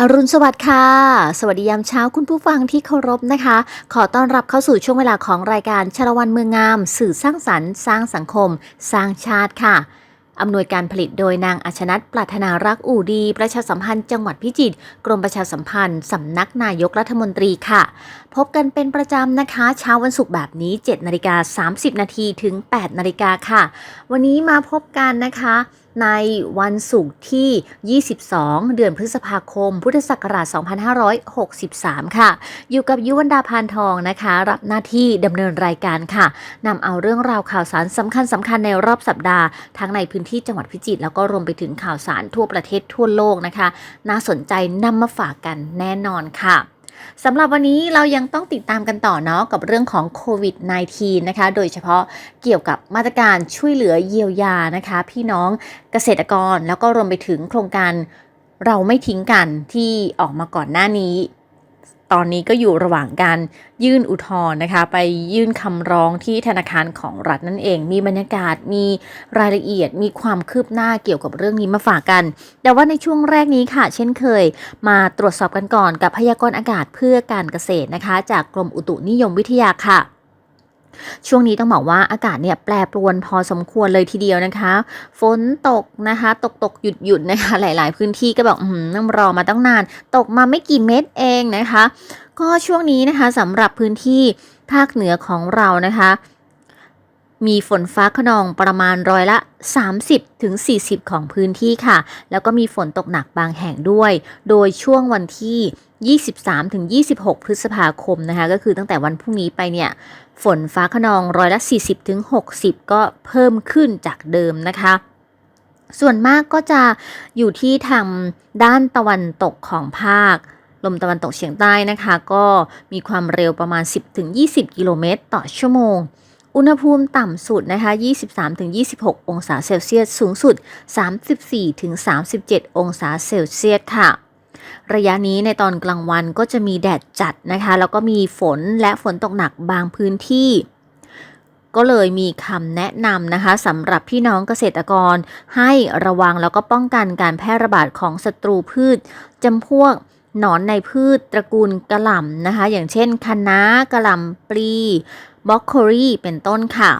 อรุณสวัสดิ์ค่ะ สวัสดียามเช้าคุณผู้ฟังที่เคารพนะคะ ขอต้อนรับเข้าสู่ช่วงเวลาของรายการชาละวันเมืองงาม สื่อสร้างสรรค์ สร้างสังคม สร้างชาติค่ะอำนวยการผลิตโดยนางอัชนัทปรัถนารักอู่ดี ประชาสัมพันธ์จังหวัดพิจิตร กรมประชาสัมพันธ์ สำนักนายกรัฐมนตรีค่ะ พบกันเป็นประจำนะคะ เช้าวันศุกร์แบบนี้ 7นาฬิกา30 นาทีถึง 8นาฬิกาค่ะ วันนี้มาพบกันนะคะในวันศุกร์ที่ 22 เดือนพฤษภาคม พุทธศักราช 2563 ค่ะ อยู่กับยุวันดาพานทองนะคะ รับหน้าที่ดำเนินรายการค่ะนำเอาเรื่องราวข่าวสารสำคัญสำคัญในรอบสัปดาห์ ทั้งในพื้นที่จังหวัดพิจิตรแล้วก็รวมไปถึงข่าวสารทั่วประเทศทั่วโลกนะคะ น่าสนใจนำมาฝากกันแน่นอนค่ะ สำหรับวันนี้เรายังต้องติดตามกันต่อเนาะกับเรื่องของโควิด -19 นะคะ โดยเฉพาะเกี่ยวกับมาตรการช่วยเหลือเยียวยานะคะ พี่น้องเกษตรกรแล้วก็รวมไปถึงโครงการเราไม่ทิ้งกันที่ออกมาก่อนหน้านี้ ตอนนี้ก็อยู่ระหว่างการยื่นอุทธรณ์นะคะ ไปยื่นคำร้องที่ธนาคารของรัฐนั่นเอง มีบรรยากาศมีรายละเอียด มีความคืบหน้าเกี่ยวกับเรื่องนี้มาฝากกัน แต่ว่าในช่วงแรกนี้ค่ะ เช่นเคย มาตรวจสอบกันก่อนกับพยากรณ์อากาศเพื่อการเกษตรนะคะ จากกรมอุตุนิยมวิทยาค่ะ ช่วงนี้ต้องบอกว่าอากาศเนี่ยแปรปรวนพอสมควรเลยทีเดียวนะคะ ฝนตกนะคะ ตกตกหยุดหยุดนะคะ หลาย ๆ พื้นที่ก็บอกอืมต้องรอมาตั้งนาน ตกมาไม่กี่เม็ดเองนะคะ ก็ช่วงนี้นะคะสำหรับพื้นที่ภาคเหนือของเรานะคะมีฝนฟ้าขนองประมาณร้อยละ 30ถึงของพื้นที่ค่ะ แล้วก็มีฝนตกหนักบางแห่งด้วย โดยช่วงวันที่ 23ถึง26 พฤษภาคมนะคะ ก็คือตั้งแต่วันพรุ่งนี้ไปเนี่ย ฝนฟ้าขนองร้อยละ 40ถึง60 ก็เพิ่มขึ้นจากเดิมนะคะ ส่วนมากก็จะอยู่ที่ทางด้านตะวันตกของภาค ลมตะวันตกเฉียงใต้นะคะ ก็มีความเร็วประมาณ 10-20 กิโลเมตรต่อชั่วโมงอุณหภูมิต่ำสุดนะคะ 23-26 องศาเซลเซียส สูงสุด 34-37 องศาเซลเซียสค่ะ ระยะนี้ในตอนกลางวันก็จะมีแดดจัดนะคะ แล้วก็มีฝนและฝนตกหนักบางพื้นที่ ก็เลยมีคำแนะนำนะคะสำหรับพี่น้องเกษตรกร ให้ระวังแล้วก็ป้องกันการแพร่ระบาดของศัตรูพืชจำพวกหนอนในพืชตระกูลกระหล่ำนะคะ อย่างเช่นคะน้ากระหล่ำปลีบล็อกโครีเป็นต้นค่ะ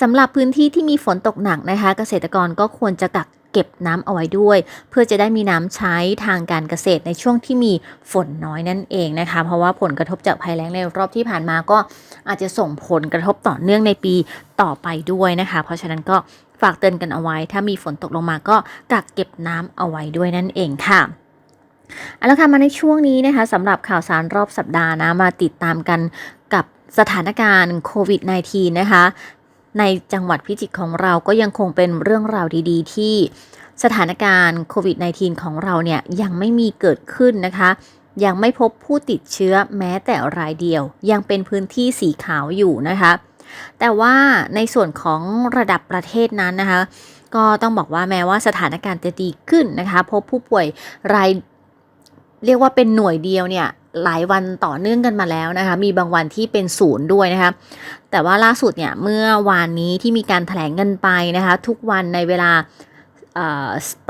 สำหรับพื้นที่ที่มีฝนตกหนักนะคะ เกษตรกรก็ควรจะกัก เก็บน้ำเอาไว้ด้วย เพื่อจะได้มีน้ำใช้ทางการเกษตรในช่วงที่มีฝนน้อยนั่นเองนะคะ เพราะว่าผลกระทบจากภัยแล้งในรอบที่ผ่านมาก็อาจจะส่งผลกระทบต่อเนื่องในปีต่อไปด้วยนะคะ เพราะฉะนั้นก็ฝากเตือนกันเอาไว้ ถ้ามีฝนตกลงมาก็กักเก็บน้ำเอาไว้ด้วยนั่นเองค่ะเอาละค่ะมาในช่วงนี้นะคะสำหรับข่าวสารรอบสัปดาห์นะมาติดตามกันกับสถานการณ์โควิด -19 นะคะ ในจังหวัดพิจิตรของเราก็ยังคงเป็นเรื่องราวดีๆ ที่สถานการณ์โควิด -19 ของเราเนี่ยยังไม่มีเกิดขึ้นนะคะ ยังไม่พบผู้ติดเชื้อแม้แต่รายเดียว ยังเป็นพื้นที่สีขาวอยู่นะคะ แต่ว่าในส่วนของระดับประเทศนั้นนะคะ ก็ต้องบอกว่าแม้ว่าสถานการณ์จะดีขึ้นนะคะ พบผู้ป่วยรายเรียกว่าเป็นหน่วยเดียวเนี่ย หลายวันต่อเนื่องกันมาแล้วนะคะ มีบางวันที่เป็นศูนย์ด้วยนะคะ แต่ว่าล่าสุดเนี่ยเมื่อวานนี้ที่มีการแถลงกันไปนะคะ ทุกวันในเวลา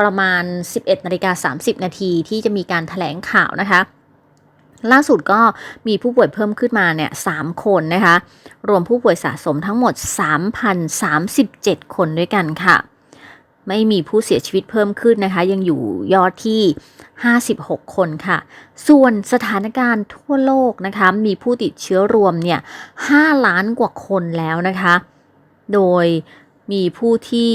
ประมาณ 11นาฬิกา30 นาทีที่จะมีการแถลงข่าวนะคะ ล่าสุดก็มีผู้ป่วยเพิ่มขึ้นมาเนี่ย3คนนะคะ รวมผู้ป่วยสะสมทั้งหมด 3,037 คนด้วยกันค่ะ ไม่มีผู้เสียชีวิตเพิ่มขึ้นนะคะ ยังอยู่ยอดที่ 56 คนค่ะ ส่วนสถานการณ์ทั่วโลกนะคะ มีผู้ติดเชื้อรวมเนี่ย 5 ล้านกว่าคนแล้วนะคะ โดยมีผู้ที่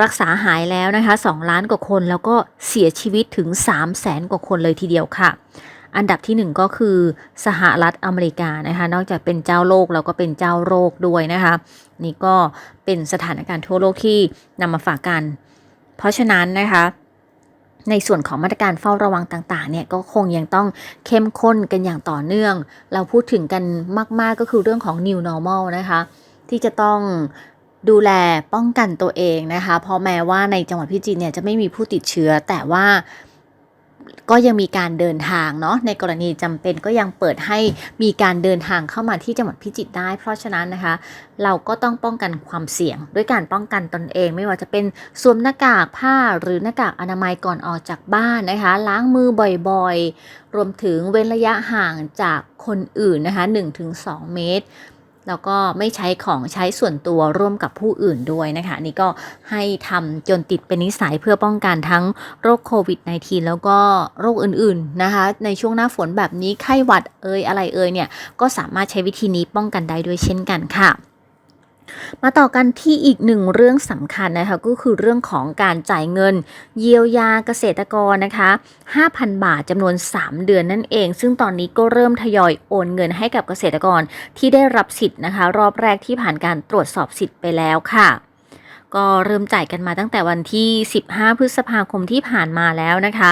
รักษาหายแล้วนะคะ 2 ล้านกว่าคนแล้วก็เสียชีวิตถึง3แสนกว่าคนเลยทีเดียวค่ะ อันดับที่ 1 ก็คือสหรัฐอเมริกานะคะ นอกจากเป็นเจ้าโลกแล้วก็เป็นเจ้าโรคด้วยนะคะ นี่ก็เป็นสถานการณ์ทั่วโลกที่นำมาฝากกัน เพราะฉะนั้นนะคะในส่วนของมาตรการเฝ้าระวังต่างๆ เนี่ยก็คงยังต้องเข้มข้นกันอย่างต่อเนื่อง เราพูดถึงกันมาก ๆ ก็คือเรื่องของ new normal นะคะ ที่จะต้องดูแลป้องกันตัวเองนะคะ เพราะแม้ว่าในจังหวัดพิจิตรเนี่ยจะไม่มีผู้ติดเชื้อแต่ว่า ก็ยังมีการเดินทางเนาะในกรณีจำเป็นก็ยังเปิดให้มีการเดินทางเข้ามาที่จังหวัดพิจิตรได้ เพราะฉะนั้นนะคะ เราก็ต้องป้องกันความเสี่ยง ด้วยการป้องกันตนเอง ไม่ว่าจะเป็นสวมหน้ากากผ้าหรือหน้ากากอนามัยก่อนออกจากบ้านนะคะ ล้างมือบ่อยๆ รวมถึงเว้นระยะห่างจากคนอื่นนะคะ 1-2 เมตร แล้วก็ไม่ใช้ของใช้ส่วนตัวร่วมกับผู้อื่นด้วยนะคะนนี่ก็ให้ทำจนติดเป็นนิสัยเพื่อป้องกันทั้งโรคโควิด -19 แล้วก็โรคอื่นๆนะคะ ในช่วงหน้าฝนแบบนี้ไข้หวัดเอ่ยอะไรเอ่ยเนี่ยก็สามารถใช้วิธีนี้ป้องกันได้ด้วยเช่นกันค่ะ มาต่อกันที่อีกหนึ่งเรื่องสำคัญนะคะก็คือเรื่องของการจ่ายเงิน เยียวยาเกษตรกรนะคะ 5,000 บาทจำนวน 3 เดือนนั่นเอง ซึ่งตอนนี้ก็เริ่มทยอยโอนเงินให้กับเกษตรกรที่ได้รับสิทธิ์นะคะ รอบแรกที่ผ่านการตรวจสอบสิทธิ์ไปแล้วค่ะ ก็เริ่มจ่ายกันมาตั้งแต่วันที่ 15 พฤษภาคมที่ผ่านมาแล้วนะคะ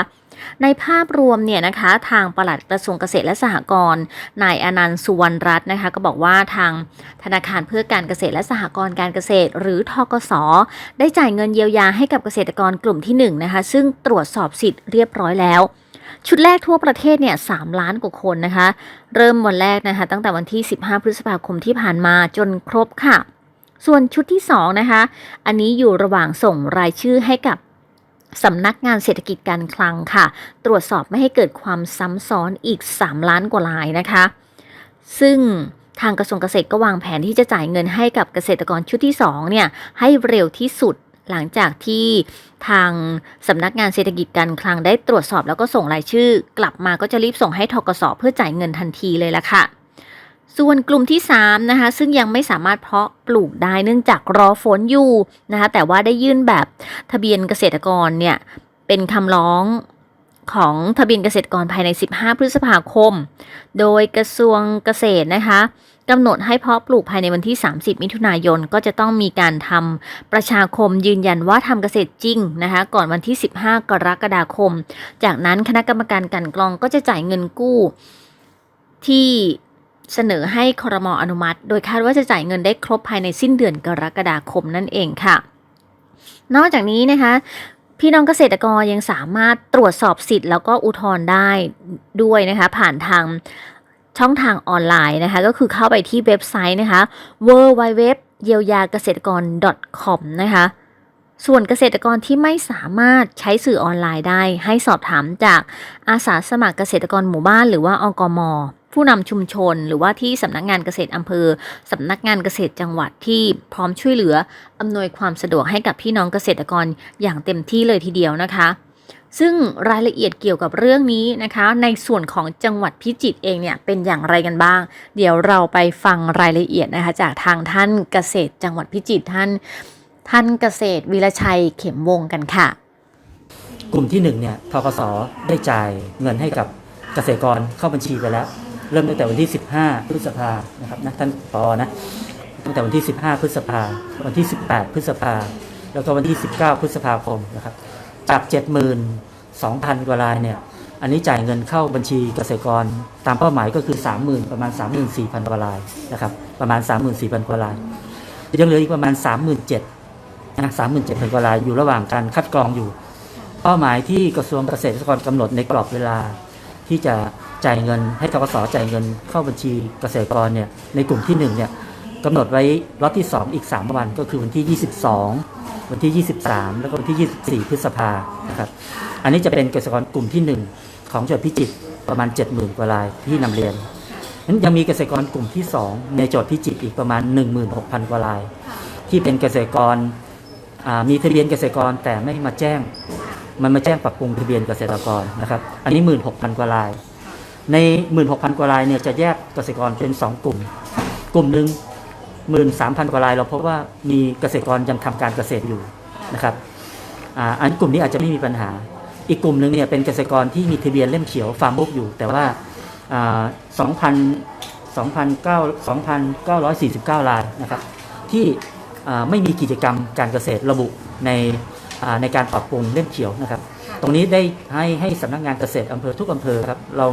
ในภาพรวมเนี่ยนะคะ ทางปลัดกระทรวงเกษตรและสหกรณ์นายอนันต์สุวรรณรัตน์นะคะ ก็บอกว่าทางธนาคารเพื่อการเกษตรและสหกรณ์การเกษตร หรือทกส ได้จ่ายเงินเยียวยาให้กับเกษตรกรกลุ่มที่1นะคะ ซึ่งตรวจสอบสิทธิ์เรียบร้อยแล้วชุดแรกทั่วประเทศเนี่ย3ล้านกว่าคนนะคะ เริ่มวันแรกนะคะ ตั้งแต่วันที่ 15 พฤษภาคมที่ผ่านมาจนครบค่ะ ส่วนชุดที่2นะคะ อันนี้อยู่ระหว่างส่งรายชื่อให้กับสำนักงานเศรษฐกิจการคลังค่ะ ตรวจสอบไม่ให้เกิดความซ้ำซ้อนอีก 3 ล้านกว่าลายนะคะ ซึ่งทางกระทรวงเกษตรก็วางแผนที่จะจ่ายเงินให้กับเกษตรกรชุดที่2เนี่ยให้เร็วที่สุดหลังจากที่ทางสำนักงานเศรษฐกิจการคลังได้ตรวจสอบแล้วก็ส่งรายชื่อ กลับมาก็จะรีบส่งให้ทกสเพื่อจ่ายเงินทันทีเลยละค่ะ ส่วนกลุ่มที่3นะคะซึ่งยังไม่สามารถเพาะปลูกได้เนื่องจากรอฝนอยู่นะคะแต่ว่าได้ยื่นแบบทะเบียนเกษตรกรเนี่ยเป็นคำร้องของทะเบียนเกษตรกรภายใน 15 พฤษภาคม โดยกระทรวงเกษตรนะคะกำหนดให้เพาะปลูกภายในวันที่ 30 มิถุนายน ก็จะต้องมีการทำประชาคมยืนยันว่าทำเกษตรจริงนะคะ ก่อนวันที่ 15 กรกฎาคม จากนั้นคณะกรรมการกันกรองก็จะจ่ายเงินกู้ที่ เสนอให้ครมอนุมัติ โดยคาดว่าจะจ่ายเงินได้ครบภายในสิ้นเดือนกรกฎาคมนั่นเองค่ะ นอกจากนี้นะคะพี่น้องเกษตรกรยังสามารถตรวจสอบสิทธิ์แล้วก็อุทธรณ์ได้ด้วยนะคะ ผ่านทางช่องทางออนไลน์นะคะ ก็คือเข้าไปที่เว็บไซต์นะคะ w w w เยียวยาเกษตรกร .com นะคะ ส่วนเกษตรกรที่ไม่สามารถใช้สื่อออนไลน์ได้ ให้สอบถามจากอาสาสมัครเกษตรกรหมู่บ้านหรือว่าอกม ผู้นำชุมชน หรือว่าที่สำนักงานเกษตรอำเภอสำนักงานเกษตรจังหวัดที่พร้อมช่วยเหลืออำนวยความสะดวกให้กับพี่น้องเกษตรกรอย่างเต็มที่เลยทีเดียวนะคะ ซึ่งรายละเอียดเกี่ยวกับเรื่องนี้นะคะ ในส่วนของจังหวัดพิจิตรเองเนี่ยเป็นอย่างไรกันบ้าง เดี๋ยวเราไปฟังรายละเอียดนะคะจากทางท่านเกษตรจังหวัดพิจิตรท่าน ท่านเกษตรวิรชัยเข็มวงกันค่ะ กลุ่มที่1เนี่ยทกสได้จ่ายเงินให้กับเกษตรกรเข้าบัญชีไปแล้ว เริ่มตั้งแต่วันที่ 15 พฤษภานะครับนะท่านปอนะตั้งแต่วันที่ 15 พฤษภาวันที่ 18 พฤษภาแล้วก็วันที่ 19 พฤษภาคมนะครับจาก 72,000 กว่ารายเนี่ยอันนี้จ่ายเงินเข้าบัญชีเกษตรกรตามเป้าหมายก็คือ 30,000 ประมาณ 34,000 กว่ารายนะครับประมาณ 34,000 กว่ารายยังเหลืออีกประมาณ 37,000 นะ37,000กว่ารายอยู่ระหว่างการคัดกรองอยู่ เป้าหมายที่กระทรวงเกษตรกรณ์กำหนดในกรอบเวลา ที่จะจ่ายเงินให้ทกสจ่ายเงินเข้าบัญชีเกษตรกรเนี่ยในกลุ่มที่1เนี่ยกำหนดไว้ล็อตที่ 2 อีก 3 วันก็คือวันที่ 22 วันที่ 23 แล้วก็วันที่ 24 พฤษภานะครับอันนี้จะเป็นเกษตรกรกลุ่มที่ 1 ของจังหวัดพิจิตรประมาณ 70,000 กว่ารายที่นำเรียนนั้นยังมีเกษตรกรกลุ่มที่ 2 ในจังหวัดพิจิตรอีกประมาณ 16,000 กว่าราย ที่เป็นเกษตรกร มีทะเบียนเกษตรกรแต่ไม่มาแจ้ง มันมาแจ้งปรับปรุงทะเบียนเกษตรกรนะครับ อันนี้ 16,000 กว่าราย ใน 16,000 กว่ารายเนี่ยจะแยกเกษตรกรเป็น 2 กลุ่ม กลุ่มหนึ่ง13,000 กว่าราย เราพบว่ามีเกษตรกรยังทำการเกษตรอยู่นะครับอันกลุ่มนี้อาจจะไม่มีปัญหา อีกกลุ่มหนึ่งเนี่ยเป็นเกษตรกรที่มีทะเบียนเล่มเขียวฟาร์มบุ๊กอยู่ แต่ว่าอ่า2,000 2,949 รายนะครับ ที่ ไม่มีกิจกรรมการเกษตรระบุในอ่าในการปรับปรุงเล่มเขียวนะครับ ตรงนี้ได้ให้ให้สำนักงานเกษตรอำเภอทุกอำเภอครับเรา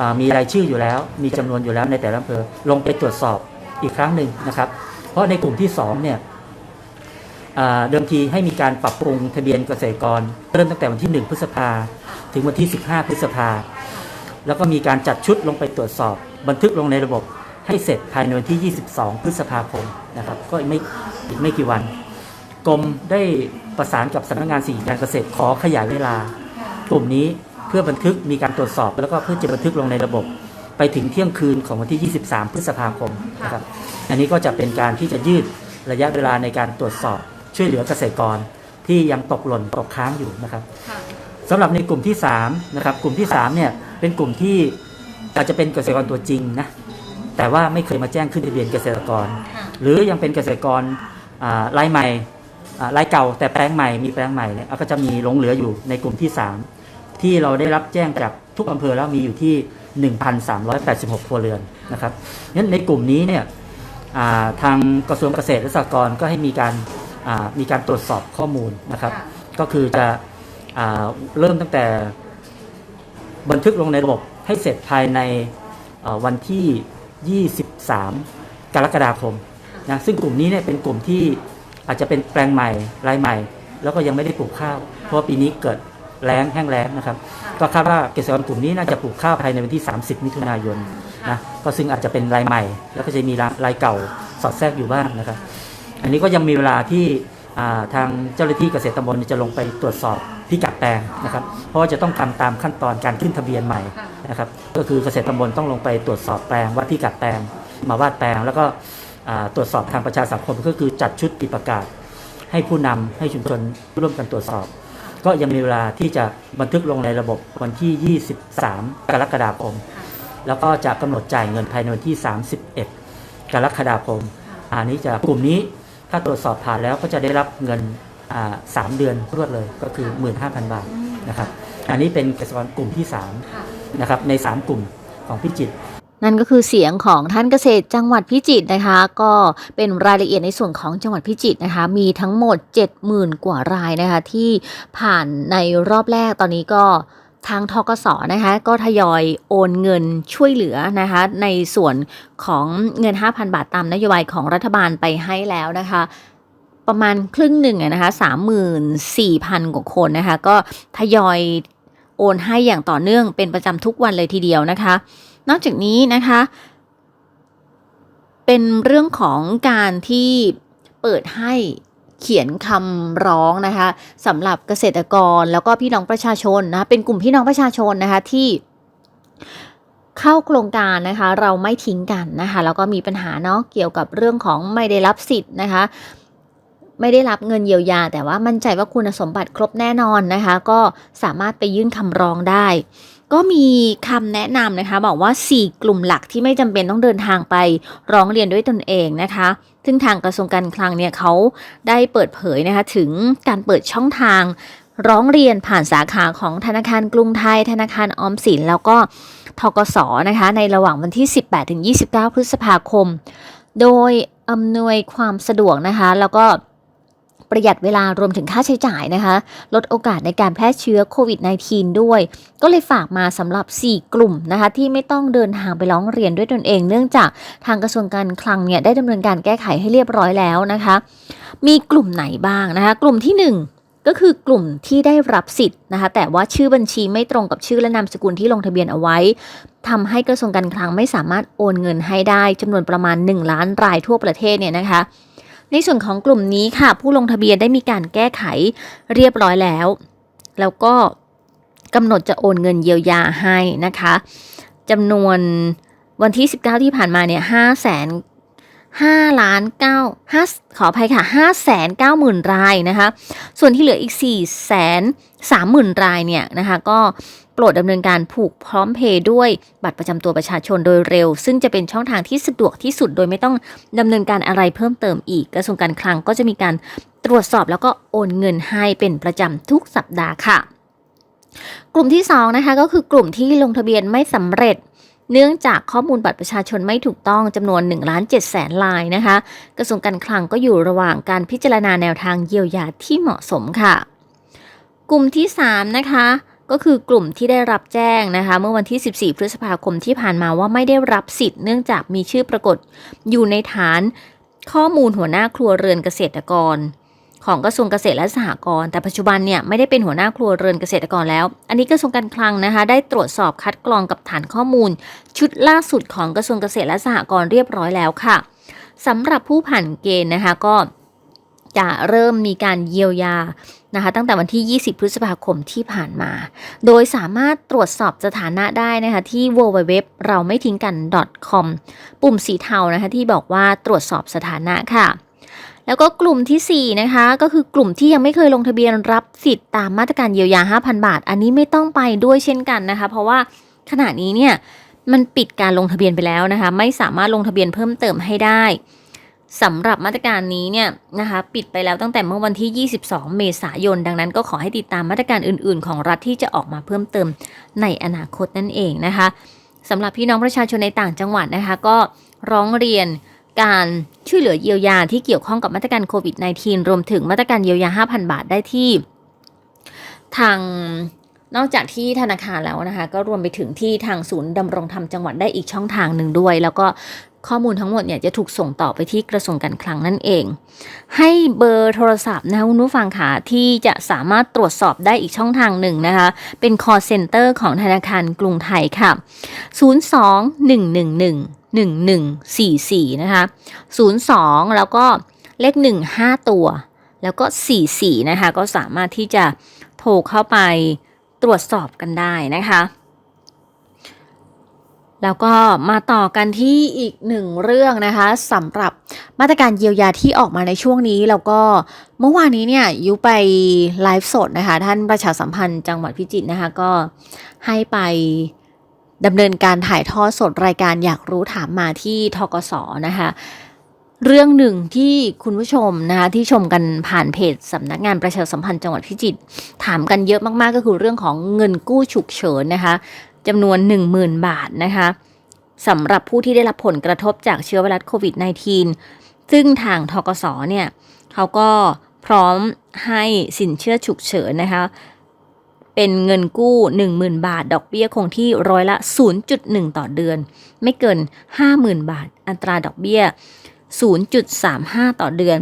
อ่ามีรายชื่ออยู่แล้ว มีจำนวนอยู่แล้วในแต่ละอำเภอลงไปตรวจสอบอีกครั้งหนึ่งนะครับ เพราะในกลุ่มที่2เนี่ยอ่าเดิมทีให้มีการปรับปรุงทะเบียนเกษตรกร เริ่มตั้งแต่วันที่ 1 พฤษภาถึงวันที่ 15 พฤษภาแล้วก็มีการจัดชุดลงไปตรวจสอบ บันทึกลงในระบบ ให้เสร็จภายในวันที่ 22 พฤษภาคมนะครับ ก็ไม่อีกไม่กี่วัน กรมได้ประสานกับสำนักงานสิ่งการเกษตรขอขยายเวลากลุ่มนี้เพื่อบันทึกมีการตรวจสอบ แล้วก็เพื่อจะบันทึกลงในระบบ ไปถึงเที่ยงคืนของวันที่ 23 พฤษภาคมนะครับ อันนี้ก็จะเป็นการที่จะยืดระยะเวลาในการตรวจสอบช่วยเหลือเกษตรกรที่ยังตกหล่นตกค้างอยู่นะครับสำหรับในกลุ่มที่3นะครับกลุ่มที่3เนี่ยเป็นกลุ่มที่อาจจะเป็นเกษตรกรตัวจริงนะ แต่ว่าไม่เคยมาแจ้งขึ้นทะเบียนเกษตรกร หรือยังเป็นเกษตรกรอ่ารายใหม่อ่ารายเก่าแต่แปลงใหม่มีแปลงใหม่เนี่ยก็จะมีหลงเหลืออยู่ในกลุ่มที่ 3 ที่เราได้รับแจ้งจากทุกอำเภอแล้วมีอยู่ที่ 1,386ครัวเรือนนะครับงั้นในกลุ่มนี้เนี่ยอ่าทางกระทรวงเกษตรและสหกรณ์ก็ให้มีการอ่ามีการตรวจสอบข้อมูลนะครับ ก็คือจะอ่าเริ่มตั้งแต่บันทึกลงในระบบให้เสร็จภายในเอ่อวันที่ 23 กรกฎาคมนะซึ่งกลุ่มนี้เนี่ยเป็นกลุ่มที่อาจจะเป็นแปลงใหม่รายใหม่ แล้วก็ยังไม่ได้ปลูกข้าว เพราะว่าปีนี้เกิดแล้งแห้งแล้งนะครับ ก็คาดว่าเกษตรกรกลุ่มนี้น่าจะปลูกข้าวภายในวันที่ 30 มิถุนายนนะก็ซึ่งอาจจะเป็นรายใหม่ แล้วก็จะมีรายเก่าสอดแทรกอยู่บ้างนะครับ อันนี้ก็ยังมีเวลาที่อ่าทางเจ้าหน้าที่เกษตรตำบลจะลงไปตรวจสอบ พิกัดแปลงนะครับ เพราะว่าจะต้องทำตามขั้นตอนการขึ้นทะเบียนใหม่นะครับ ก็คือเกษตรตำบลต้องลงไปตรวจสอบแปลงวัดพิกัดแปลง มาวาดแปลง แล้วก็ตรวจสอบทางประชาสังคมก็คือจัดชุดติดประกาศ ให้ผู้นำให้ชุมชนร่วมกันตรวจสอบ ก็ยังมีเวลาที่จะบันทึกลงในระบบวันที่ 23 กรกฎาคม แล้วก็จะกำหนดจ่ายเงินภายในวันที่ 31 กรกฎาคมอันนี้จะกลุ่มนี้ถ้าตรวจสอบผ่านแล้วก็จะได้รับเงิน สามเดือนรวดเลยก็คือ 15,000 บาทนะครับอันนี้เป็นเกษตรกรกลุ่มที่3นะครับใน 3 กลุ่มของพิจิตรนั่นก็คือเสียงของท่านเกษตรจังหวัดพิจิตรนะคะ ก็เป็นรายละเอียดในส่วนของจังหวัดพิจิตรนะคะ มีทั้งหมด 70,000 กว่ารายนะคะ ที่ผ่านในรอบแรกตอนนี้ก็ทางทกสนะคะก็ทยอยโอนเงินช่วยเหลือนะคะในส่วนของเงิน 5,000 บาทตามนโยบายของรัฐบาลไปให้แล้วนะคะ ประมาณครึ่งหนึ่งอะนะคะ34,000กว่าคนนะคะ ก็ทยอยโอนให้อย่างต่อเนื่องเป็นประจำทุกวันเลยทีเดียวนะคะ นอกจากนี้นะคะ เป็นเรื่องของการที่เปิดให้เขียนคำร้องนะคะสำหรับเกษตรกรแล้วก็พี่น้องประชาชนนะคะเป็นกลุ่มพี่น้องประชาชนนะคะที่เข้าโครงการนะคะ เราไม่ทิ้งกันนะคะแล้วก็มีปัญหาเนาะเกี่ยวกับเรื่องของไม่ได้รับสิทธิ์นะคะ ไม่ได้รับเงินเยียวยา แต่ว่ามั่นใจว่าคุณสมบัติครบแน่นอนนะคะ ก็สามารถไปยื่นคำร้องได้ ก็มีคำแนะนำนะคะ บอกว่า 4 กลุ่มหลักที่ไม่จำเป็นต้องเดินทางไปร้องเรียนด้วยตนเองนะคะ ซึ่งทางกระทรวงการคลังเนี่ยเขาได้เปิดเผยนะคะถึงการเปิดช่องทางร้องเรียนผ่านสาขาของธนาคารกรุงไทย ธนาคารออมสิน แล้วก็ทกสนะคะ ในระหว่างวันที่ 18-29 พฤษภาคม โดยอำนวยความสะดวกนะคะ แล้วก็ ประหยัดเวลารวมถึงค่าใช้จ่ายนะคะ ลดโอกาสในการแพร่เชื้อโควิด -19 ด้วย ก็เลยฝากมาสำหรับ 4 กลุ่มนะคะ ที่ไม่ต้องเดินทางไปร้องเรียนด้วยตนเอง เนื่องจากทางกระทรวงการคลังเนี่ยได้ดำเนินการแก้ไขให้เรียบร้อยแล้วนะคะ มีกลุ่มไหนบ้างนะคะ กลุ่มที่ 1ก็คือกลุ่มที่ได้รับสิทธิ์นะคะแต่ว่าชื่อบัญชีไม่ตรงกับชื่อและนามสกุลที่ลงทะเบียนเอาไว้ทำให้กระทรวงการคลังไม่สามารถโอนเงินให้ได้จำนวนประมาณ 1 ล้านรายทั่วประเทศเนี่ยนะคะ ในส่วนของกลุ่มนี้ค่ะ ผู้ลงทะเบียนได้มีการแก้ไขเรียบร้อยแล้ว แล้วก็กำหนดจะโอนเงินเยียวยาให้นะคะจำนวนวันที่ 19 ที่ผ่านมาเนี่ย5แสน5ล้าน9 5ขออภัยค่ะ5แสน9หมื่นรายนะคะ ส่วนที่เหลืออีก4แสน3หมื่นรายเนี่ยนะคะ ก็ ปรดดำเนินการผูกพร้อมเพย์ด้วยบัตรประจำตัวประชาชนโดยเร็ว ซึ่งจะเป็นช่องทางที่สะดวกที่สุดโดยไม่ต้องดำเนินการอะไรเพิ่มเติมอีก กระทรวงการคลังก็จะมีการตรวจสอบแล้วก็โอนเงินให้เป็นประจำทุกสัปดาห์ค่ะ กลุ่มที่2นะคะก็คือกลุ่มที่ลงทะเบียนไม่สำเร็จเนื่องจากข้อมูลบัตรประชาชนไม่ถูกต้องจำนวน1ล้าน7แสนลายนะคะ กระทรวงการคลังก็อยู่ระหว่างการพิจารณาแนวทางเยียวยาที่เหมาะสมค่ะ กลุ่มที่ 3 นะคะ ก็คือกลุ่มที่ได้รับแจ้งนะคะ เมื่อวันที่ 14 พฤษภาคมที่ผ่านมาว่าไม่ได้รับสิทธิ์เนื่องจากมีชื่อปรากฏอยู่ในฐานข้อมูลหัวหน้าครัวเรือนเกษตรกร ของกระทรวงเกษตรและสหกรณ์แต่ปัจจุบันเนี่ยไม่ได้เป็นหัวหน้าครัวเรือนเกษตรกรแล้ว อันนี้กระทรวงการคลังนะคะ ได้ตรวจสอบคัดกรองกับฐานข้อมูล ชุดล่าสุดของกระทรวงเกษตรและสหกรณ์เรียบร้อยแล้วค่ะสำหรับผู้ผ่านเกณฑ์นะคะก็จะเริ่มมีการเยียวยา นะคะตั้งแต่วันที่ 20 พฤษภาคมที่ผ่านมา โดยสามารถตรวจสอบสถานะได้นะคะที่ www เราไม่ทิ้งกัน .com ปุ่มสีเทานะคะที่บอกว่าตรวจสอบสถานะค่ะ แล้วก็กลุ่มทีสี่ 4 นะคะ ก็คือกลุ่มที่ยังไม่เคยลงทะเบียนรับสิทธิ์ตามมาตรการเยียวยา 5,000 บาท อันนี้ไม่ต้องไปด้วยเช่นกันนะคะ เพราะว่าขณะนี้เนี่ยมันปิดการลงทะเบียนไปแล้วนะคะ ไม่สามารถลงทะเบียนเพิ่มเติมให้ได้ สำหรับมาตรการนี้เนี่ยนะคะปิดไปแล้วตั้งแต่เมื่อวันที่ 22 เมษายน ดังนั้นก็ขอให้ติดตามมาตรการอื่น ๆ ของรัฐที่จะออกมาเพิ่มเติมในอนาคตนั่นเองนะคะสำหรับพี่น้องประชาชนในต่างจังหวัดนะคะก็ร้องเรียนการช่วยเหลือเยียวยาที่เกี่ยวข้องกับมาตรการโควิด -19 รวมถึงมาตรการเยียวยา 5,000 บาทได้ที่ ทางนอกจากที่ธนาคารแล้วนะคะ ก็รวมไปถึงที่ทางศูนย์ดำรงธรรมจังหวัดได้อีกช่องทางหนึ่งด้วย แล้วก็ ข้อมูลทั้งหมดเนี่ยจะถูกส่งต่อไปที่กระทรวงการคลังนั่นเอง ให้เบอร์โทรศัพท์นะคะคุณผู้ฟังค่ะที่จะสามารถตรวจสอบได้อีกช่องทางหนึ่งนะคะ เป็น call center ของธนาคารกรุงไทยค่ะ 02-111-1144 นะคะ 02 แล้วก็เลข 1 5 ตัว แล้วก็ 44 นะคะ ก็สามารถที่จะโทรเข้าไปตรวจสอบกันได้นะคะ แล้วก็มาต่อกันที่อีกหนึ่งเรื่องนะคะสำหรับมาตรการเยียวยาที่ออกมาในช่วงนี้ แล้วก็เมื่อวานนี้เนี่ยยุไปไลฟ์สดนะคะ ท่านประชาสัมพันธ์จังหวัดพิจิตรนะคะ ก็ให้ไปดำเนินการถ่ายทอดสดรายการอยากรู้ถามมาที่ทกศนะคะ เรื่องหนึ่งที่คุณผู้ชมนะคะที่ชมกันผ่านเพจสำนักงานประชาสัมพันธ์จังหวัดพิจิตรถามกันเยอะมากๆก็คือเรื่องของเงินกู้ฉุกเฉินนะคะ จำนวน 10,000 บาทนะคะสำหรับผู้ที่ได้รับผลกระทบจากเชื้อไวรัสโควิด -19 ซึ่งทางทกสเนี่ยเขาก็พร้อมให้สินเชื่อฉุกเฉินนะคะ เป็นเงินกู้ 10,000 บาท ดอกเบี้ยคงที่ร้อยละ 0.1 ต่อเดือน ไม่เกิน 50,000 บาท อัตราดอกเบี้ย 0.35 ต่อเดือน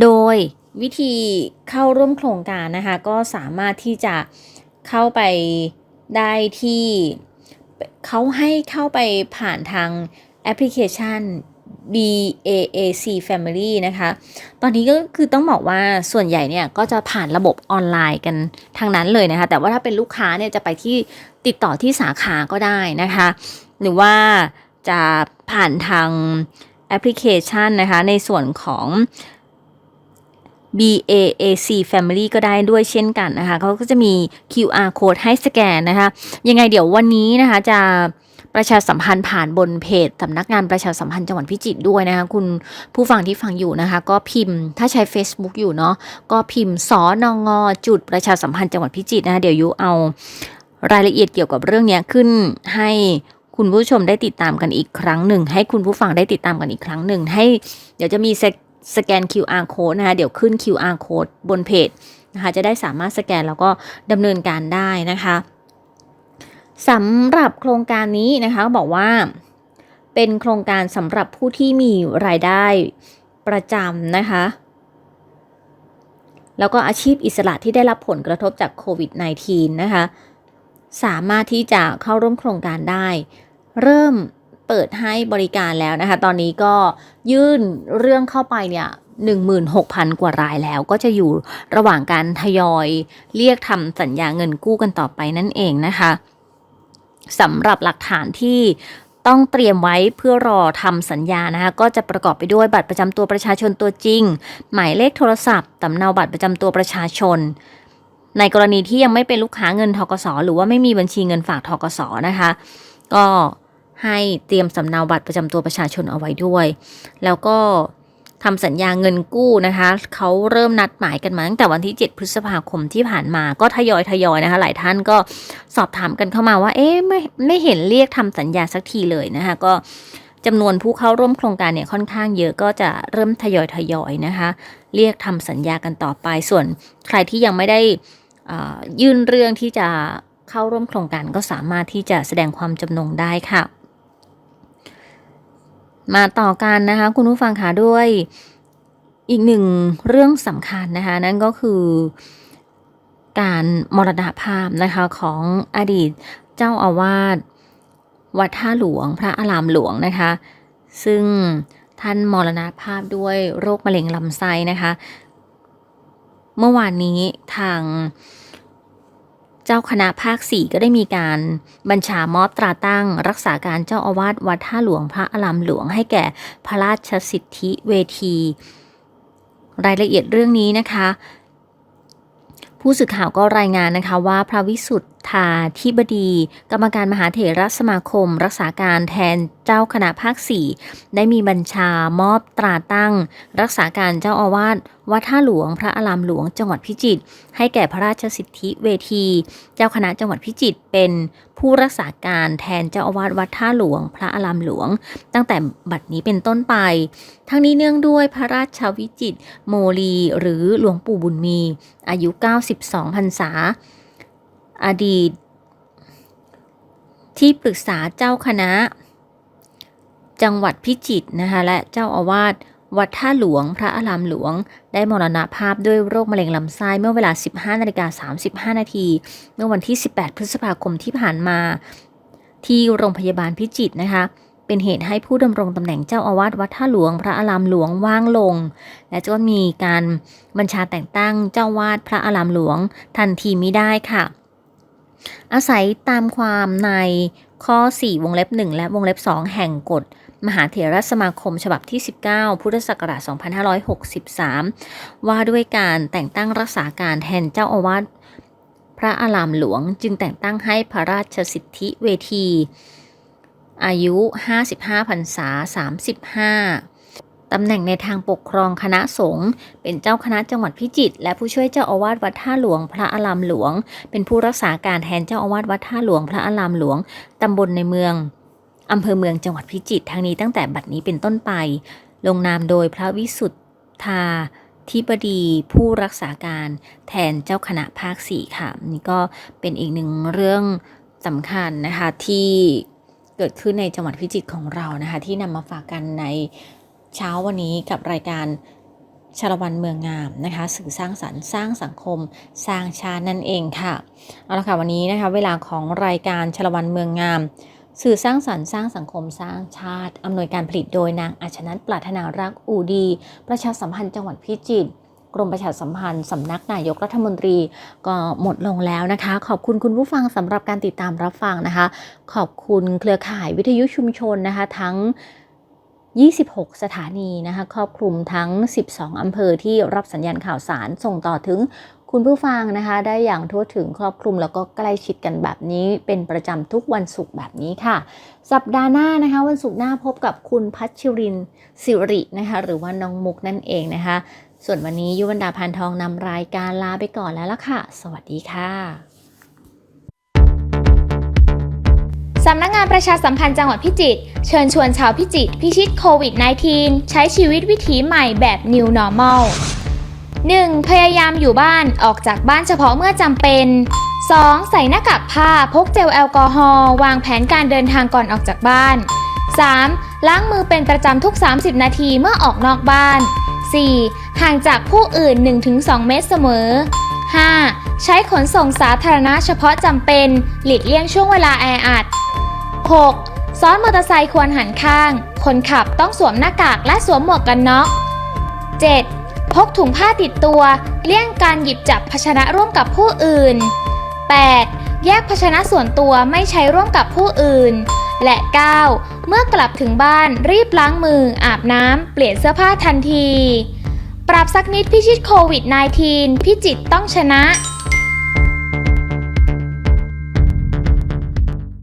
โดยวิธีเข้าร่วมโครงการนะคะ ก็สามารถที่จะเข้าไป ได้ที่เขาให้เข้าไปผ่านทางแอปพลิเคชัน BAAC Family นะคะ ตอนนี้ก็คือต้องบอกว่าส่วนใหญ่เนี่ยก็จะผ่านระบบออนไลน์กันทางนั้นเลยนะคะ แต่ว่าถ้าเป็นลูกค้าเนี่ยจะไปที่ติดต่อที่สาขาก็ได้นะคะ หรือว่าจะผ่านทางแอปพลิเคชันนะคะ ในส่วนของ BAAC Family ก็ได้ด้วยเช่นกันนะคะเขาก็จะมี QR code ให้สแกนนะคะยังไงเดี๋ยววันนี้นะคะจะประชาสัมพันธ์ผ่านบนเพจสำนักงานประชาสัมพันธ์จังหวัดพิจิตรด้วยนะคะคุณผู้ฟังที่ฟังอยู่นะคะ ก็พิมพ์ถ้าใช้ Facebook อยู่เนาะก็พิมพ์สอนงจุดประชาสัมพันธ์จังหวัดพิจิตรนะคะเดี๋ยวยุเอารายละเอียดเกี่ยวกับเรื่องนี้ขึ้นให้คุณผู้ชมได้ติดตามกันอีกครั้งหนึ่ง ให้คุณผู้ฟังได้ติดตามกันอีกครั้งหนึ่ง ให้เดี๋ยวจะมี สแกน QR code นะคะเดี๋ยวขึ้น QR code บนเพจนะคะจะได้สามารถสแกนแล้วก็ดำเนินการได้นะคะสำหรับโครงการนี้นะคะบอกว่าเป็นโครงการสำหรับผู้ที่มีรายได้ประจำนะคะ แล้วก็อาชีพอิสระที่ได้รับผลกระทบจากโควิด -19 นะคะ สามารถที่จะเข้าร่วมโครงการได้ เริ่ม เปิดให้บริการแล้วนะคะ ตอนนี้ก็ยื่นเรื่องเข้าไปเนี่ย16,000 กว่ารายแล้วก็จะอยู่ระหว่างการทยอยเรียกทำสัญญาเงินกู้กันต่อไปนั่นเองนะคะสำหรับหลักฐานที่ต้องเตรียมไว้เพื่อรอทำสัญญานะคะ ก็จะประกอบไปด้วยบัตรประจำตัวประชาชนตัวจริง หมายเลขโทรศัพท์สำเนาบัตรประจำตัวประชาชน ในกรณีที่ยังไม่เป็นลูกค้าเงินทกสหรือว่าไม่มีบัญชีเงินฝากทกสนะคะ ก็ ให้เตรียมสำเนาบัตรประจำตัวประชาชนเอาไว้ด้วย แล้วก็ทำสัญญาเงินกู้นะคะ เขาเริ่มนัดหมายกันมาตั้งแต่วันที่ 7 พฤษภาคมที่ผ่านมาก็ทยอยทยอยนะคะ หลายท่านก็สอบถามกันเข้ามาว่า เอ๊ะไม่ไม่เห็นเรียกทำสัญญาสักทีเลยนะคะ ก็จำนวนผู้เข้าร่วมโครงการเนี่ยค่อนข้างเยอะก็จะเริ่มทยอยทยอยนะคะ เรียกทำสัญญากันต่อไป ส่วนใครที่ยังไม่ได้ยื่นเรื่องที่จะเข้าร่วมโครงการก็สามารถที่จะแสดงความจำนงได้ค่ะ มาต่อกันนะคะ คุณผู้ฟังค่ะด้วยอีกหนึ่งเรื่องสำคัญนะคะ นั่นก็คือการมรณภาพนะคะของอดีตเจ้าอาวาสวัดท่าหลวงพระอารามหลวงนะคะ ซึ่งท่านมรณภาพด้วยโรคมะเร็งลำไส้นะคะ เมื่อวานนี้ทาง เจ้าคณะภาคสี่ก็ได้มีการบัญชามอบตราตั้ง รักษาการเจ้าอาวาสวัดท่าหลวงพระอารามหลวงให้แก่พระราชสิทธิเวที รายละเอียดเรื่องนี้นะคะ ผู้สื่อข่าวก็รายงานนะคะว่าพระวิสุทธาธิบดี กรรมการมหาเถรสมาคม รักษาการแทนเจ้าคณะภาคสี่ได้มีบัญชามอบตราตั้ง รักษาการเจ้าอาวาสวัดท่าหลวงพระอารามหลวงจังหวัดพิจิตรให้แก่พระราชสิทธิเวที เจ้าคณะจังหวัดพิจิตรเป็นผู้รักษาการแทนเจ้าอาวาสวัดท่าหลวง พระอารามหลวง ตั้งแต่บัดนี้เป็นต้นไป ทั้งนี้เนื่องด้วยพระราชวิจิตรโมลีหรือหลวงปู่บุญมี อายุ 92พรรษา อดีต ที่ปรึกษาเจ้าคณะ จังหวัดพิจิตรนะคะและเจ้าอาวาสวัดท่าหลวงพระอารามหลวง ได้มรณภาพด้วยโรคมะเร็งลำไส้เมื่อเวลา 15นาฬิกา35 นาทีเมื่อวันที่ 18 พฤษภาคมที่ผ่านมา ที่โรงพยาบาลพิจิตรนะคะ เป็นเหตุให้ผู้ดำรงตำแหน่งเจ้าอาวาสวัดท่าหลวง พระอารามหลวงว่างลง และก็มีการบัญชาแต่งตั้งเจ้าวาดพระอารามหลวง ทันทีไมิได้ค่ะ อาศัยตามความในข้อ 4 วงเล็บ 1 และวงเล็บ 2 แห่งกฎ มหาเถรสมาคมฉบับที่ 19 พุทธศักราช 2563 ว่าด้วยการแต่งตั้งรักษาการแทนเจ้าอาวาสพระอารามหลวงจึงแต่งตั้งให้พระราชสิทธิเวที อายุ 55พรรษา 35 ตำแหน่งในทางปกครองคณะสงฆ์เป็นเจ้าคณะจังหวัดพิจิตรและผู้ช่วยเจ้าอาวาสวัดท่าหลวงพระอารามหลวง เป็นผู้รักษาการแทนเจ้าอาวาสวัดท่าหลวงพระอารามหลวงตำบลในเมืองอำเภอเมืองจังหวัดพิจิตรทั้งนี้ตั้งแต่บัดนี้เป็นต้นไป ลงนามโดยพระวิสุทธาธิบดีผู้รักษาการแทนเจ้าคณะภาคสี่ค่ะ นี่ก็เป็นอีกหนึ่งเรื่องสำคัญนะคะที่เกิดขึ้นในจังหวัดพิจิตรของเรานะคะ ที่นำมาฝากกันใน เช้าวันนี้กับรายการชาละวันเมืองงามนะคะสื่อสร้างสรรค์สร้างสังคม สร้างชาตินั่นเองค่ะเอาละค่ะวันนี้นะคะเวลาของรายการชาละวันเมืองงาม สื่อสร้างสรรค์สร้างสังคมสร้างชาติอำนวยการผลิตโดยนางอาชนัทปรารถนารักอูดี ประชาสัมพันธ์จังหวัดพิจิตรกรมประชาสัมพันธ์สำนักนายกรัฐมนตรีก็หมดลงแล้วนะคะ ขอบคุณคุณผู้ฟังสำหรับการติดตามรับฟังนะคะ ขอบคุณเครือข่ายวิทยุชุมชนนะคะ ทั้ง 26 สถานีนะคะครอบคลุมทั้ง 12 อำเภอที่รับสัญญาณข่าวสารส่งต่อถึงคุณผู้ฟังนะคะได้อย่างทั่วถึงครอบคลุมแล้วก็ใกล้ชิดกันแบบนี้เป็นประจำทุกวันศุกร์แบบนี้ค่ะ สัปดาห์หน้านะคะ วันศุกร์หน้าพบกับคุณพัชรินสิรินะคะหรือว่าน้องมุกนั่นเองนะคะ ส่วนวันนี้ยุวันดาพันทองนำรายการลาไปก่อนแล้วล่ะค่ะ สวัสดีค่ะ สำนักงานประชาสัมพันธ์จังหวัดพิจิตรเชิญชวนชาวพิจิตรพิชิตโควิด -19 ใช้ชีวิตวิถีใหม่แบบ New Normal 1. พยายามอยู่บ้านออกจากบ้านเฉพาะเมื่อจำเป็น 2. ใส่หน้ากากผ้าพกเจลแอลกอฮอล์วางแผนการเดินทางก่อนออกจากบ้าน 3. ล้างมือเป็นประจำทุก 30 นาทีเมื่อออกนอกบ้าน 4. ห่างจากผู้อื่น 1-2 เมตรเสมอ 5. ใช้ขนส่งสาธารณะเฉพาะจำเป็น หลีกเลี่ยงช่วงเวลาแออัด 6. ซ้อนมอเตอร์ไซค์ควรหันข้าง คนขับต้องสวมหน้ากากและสวมหมวกกันน็อก 7. พกถุงผ้าติดตัว เลี่ยงการหยิบจับภาชนะร่วมกับผู้อื่น 8. แยกภาชนะส่วนตัวไม่ใช้ร่วมกับผู้อื่น และ 9. เมื่อกลับถึงบ้านรีบล้างมือ อาบน้ำ เปลี่ยนเสื้อผ้าทันที ปรับสักนิดพิชิตโควิด -19 พิจิตต้องชนะ